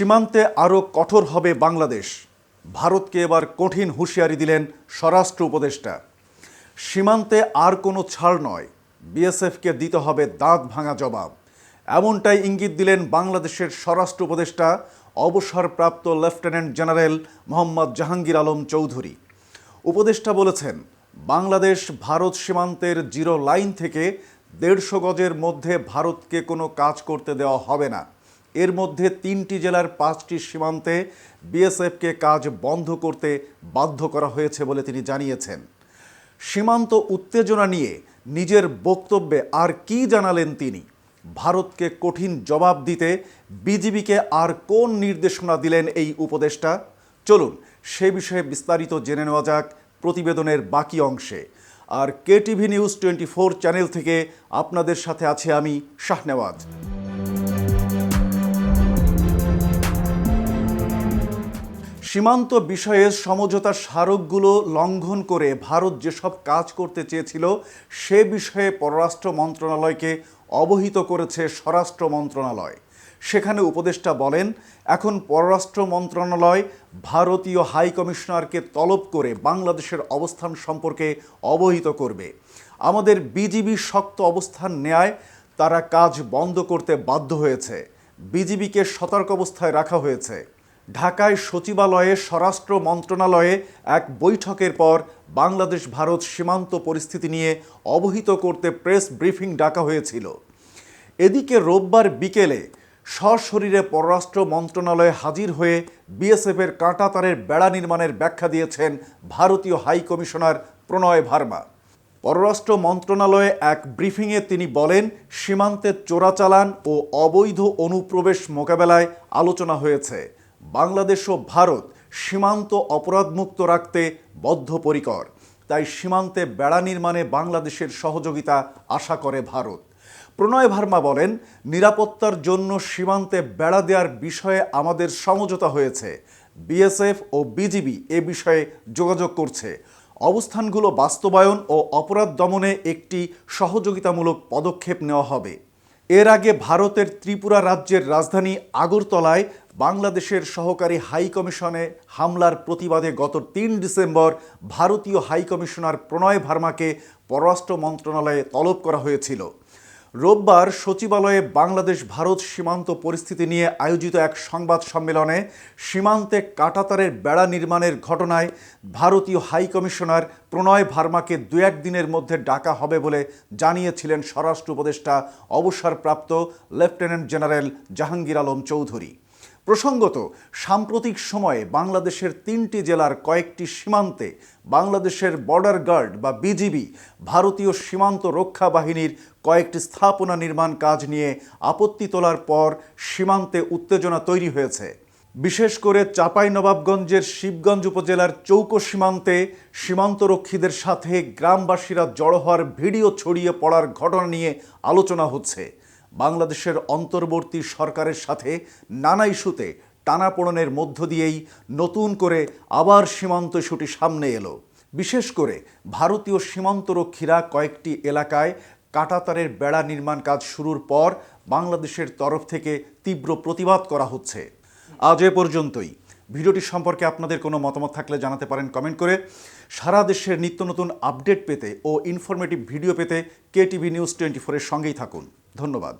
সীমান্তে আরও কঠোর হবে বাংলাদেশ। ভারতকে এবার কঠিন হুঁশিয়ারি দিলেন স্বরাষ্ট্র উপদেষ্টা। সীমান্তে আর কোনো ছাড় নয়, বিএসএফকে দিতে হবে দাঁত ভাঙা জবাব। এমনটাই ইঙ্গিত দিলেন বাংলাদেশের স্বরাষ্ট্র উপদেষ্টা, অবসরপ্রাপ্ত লেফটেন্যান্ট জেনারেল মোহাম্মদ জাহাঙ্গীর আলম চৌধুরী। উপদেষ্টা বলেছেন, বাংলাদেশ ভারত সীমান্তের জিরো লাইন থেকে দেড়শো গজের মধ্যে ভারতকে কোনো কাজ করতে দেওয়া হবে না। এর মধ্যে তিনটি জেলার পাঁচটি সীমান্তে বিএসএফকে কাজ বন্ধ করতে বাধ্য করা হয়েছে বলে তিনি জানিয়েছেন। সীমান্ত উত্তেজনা নিয়ে নিজের বক্তব্যে আর কি জানালেন তিনি? ভারতকে কঠিন জবাব দিতে বিজিবিকে আর কোন নির্দেশনা দিলেন এই উপদেষ্টা? চলুন সে বিষয়ে বিস্তারিত জেনে নেওয়া যাক প্রতিবেদনের বাকি অংশে। আর KTV news twenty four channel থেকে আপনাদের সাথে আছে আমি শাহনেওয়াজ। সীমান্ত বিষয়ে সমঝোতার স্মারকগুলো লঙ্ঘন করে ভারত যেসব কাজ করতে চেয়েছিল, সে বিষয়ে পররাষ্ট্র মন্ত্রণালয়কে অবহিত করেছে স্বরাষ্ট্র মন্ত্রণালয়। সেখানে উপদেষ্টা বলেন, এখন পররাষ্ট্র মন্ত্রণালয় ভারতীয় হাই কমিশনারকে তলব করে বাংলাদেশের অবস্থান সম্পর্কে অবহিত করবে। আমাদের বিজিবি শক্ত অবস্থান নেয় তারা কাজ বন্ধ করতে বাধ্য হয়েছে। বিজিবিকে সতর্ক অবস্থায় রাখা হয়েছে। ঢাকায় সচিবালয়ে স্বরাষ্ট্র মন্ত্রণালয়ে এক বৈঠকের পর বাংলাদেশ ভারত সীমান্ত পরিস্থিতি নিয়ে অবহিত করতে প্রেস ব্রিফিং ডাকা হয়েছিল। এদিকে রোববার বিকেলে সশরীরে পররাষ্ট্র মন্ত্রণালয়ে হাজির হয়ে বিএসএফের কাঁটাতারের বেড়া নির্মাণের ব্যাখ্যা দিয়েছেন ভারতীয় হাই কমিশনার প্রণয় ভার্মা। পররাষ্ট্র মন্ত্রণালয়ে এক ব্রিফিংয়ে তিনি বলেন, সীমান্তে চোরাচালান ও অবৈধ অনুপ্রবেশ মোকাবেলায় আলোচনা হয়েছে। বাংলাদেশ ও ভারত সীমান্ত অপরাধমুক্ত রাখতে বদ্ধপরিকর। তাই সীমান্তে বেড়া নির্মাণে বাংলাদেশের সহযোগিতা আশা করে ভারত। প্রণয় ভার্মা বলেন, নিরাপত্তার জন্য সীমান্তে বেড়া দেওয়ার বিষয়ে আমাদের সমঝোতা হয়েছে। বিএসএফ ও বিজিবি এ বিষয়ে যোগাযোগ করছে। অবস্থানগুলো বাস্তবায়ন ও অপরাধ দমনে একটি সহযোগিতামূলক পদক্ষেপ নেওয়া হবে। এর আগে ভারতের ত্রিপুরা রাজ্যের রাজধানী আগরতলায় বাংলাদেশের সহকারী হাই কমিশনে হামলার প্রতিবাদে গত তিন ডিসেম্বর ভারতীয় হাই কমিশনার প্রণয় ভার্মাকে পররাষ্ট্র মন্ত্রণালয়ে তলব করা হয়েছিল। রোববার সচিবালয়ে বাংলাদেশ ভারত সীমান্ত পরিস্থিতি নিয়ে আয়োজিত এক সংবাদ সম্মেলনে সীমান্তে কাটাতারের বেড়া নির্মাণের ঘটনায় ভারতীয় হাই কমিশনার প্রণয় ভার্মাকে দু এক দিনের মধ্যে ডাকা হবে বলে জানিয়েছিলেন স্বরাষ্ট্র উপদেষ্টা অবসরপ্রাপ্ত লেফটেন্যান্ট জেনারেল জাহাঙ্গীর আলম চৌধুরী। প্রসঙ্গত, সাম্প্রতিক সময়ে বাংলাদেশের তিনটি জেলার কয়েকটি সীমান্তে বাংলাদেশের বর্ডার গার্ড বা বিজিবি ভারতীয় সীমান্ত রক্ষা বাহিনীর কয়েকটি স্থাপনা নির্মাণ কাজ নিয়ে আপত্তি তোলার পর সীমান্তে উত্তেজনা তৈরি হয়েছে। বিশেষ করে চাঁপাইনবাবগঞ্জের শিবগঞ্জ উপজেলার চৌকো সীমান্তে সীমান্তরক্ষীদের সাথে গ্রামবাসীরা জড়ো হওয়ার ভিডিও ছড়িয়ে পড়ার ঘটনা নিয়ে আলোচনা হচ্ছে। বাংলাদেশের অন্তর্বর্তী সরকারের সাথে নানা ইস্যুতে টানাপোড়নের মধ্য দিয়েই নতুন করে আবার সীমান্ত ইস্যুটি সামনে এলো। বিশেষ করে ভারতীয় সীমান্তরক্ষীরা কয়েকটি এলাকায় কাটাতারের বেড়া নির্মাণ কাজ শুরুর পর বাংলাদেশের তরফ থেকে তীব্র প্রতিবাদ করা হচ্ছে। আজ এ পর্যন্তই। ভিডিওটি সম্পর্কে আপনাদের কোনো মতামত থাকলে জানাতে পারেন কমেন্ট করে। সারা দেশের নিত্য নতুন আপডেট পেতে ও ইনফরমেটিভ ভিডিও পেতে কেটিভি নিউজ টোয়েন্টি ফোরের সঙ্গেই থাকুন। ধন্যবাদ।